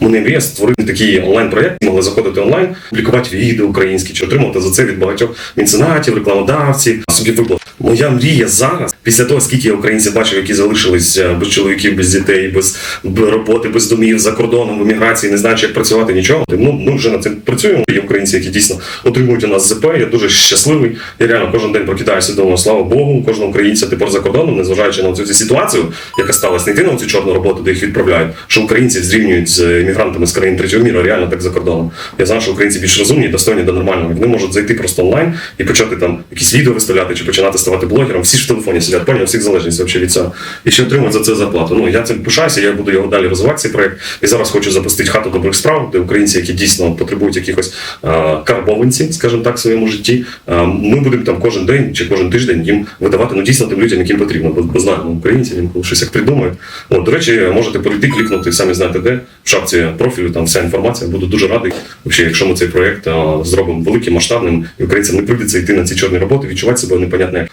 У мріє створити такі онлайн-проєкти, могли заходити онлайн, публікувати відео українські, чи отримувати за це від багатьох меценатів, рекламодавців, собі виплат. Моя мрія зараз, після того, скільки я українців бачив, які залишились е, без чоловіків, без дітей, без роботи, без домів за кордоном, в еміграції, не знаючи, як працювати, нічого. Ну ми вже над цим працюємо. Є українці, які дійсно отримують у нас ЗП. Я дуже щасливий. Я реально кожен день прокидаюся думаю, слава Богу, кожного українця тепер за кордоном, незважаючи на цю ситуацію, яка сталася, не йти на цю чорну роботу, де їх відправляють, що українців зрівнюють з емігрантами з країн третього міру, реально так за кордоном. Я знаю, що українці більш розумні, достойні до нормального. Вони можуть зайти просто онлайн і почати там якісь відео виставляти чи починати ставати блогером. Всі ж в телефоні сидять, поняв, всіх залежність вообще від цього. І ще отримують за це зарплату. Ну я цим пишаюся, я буду його далі розвивати цей проект. І зараз хочу запустити хату добрих справ, де українці, які дійсно потребують якихось е, карбованців, скажімо так, в своєму житті. Е, ми будемо там кожен день чи кожен тиждень їм видавати ну дійсно тим людям, яким потрібно. Бо, бо знаємо українців, інколи щось як придумають. От, до речі, можете перейти, клікнути, самі знаєте де в шапці профілю, там вся інформація. Буду дуже радий. Взагалі, якщо ми цей проект е, зробимо великим, масштабним, і українцям не прийдеться йти на ці чорні роботи, відчувати себе непонятно як.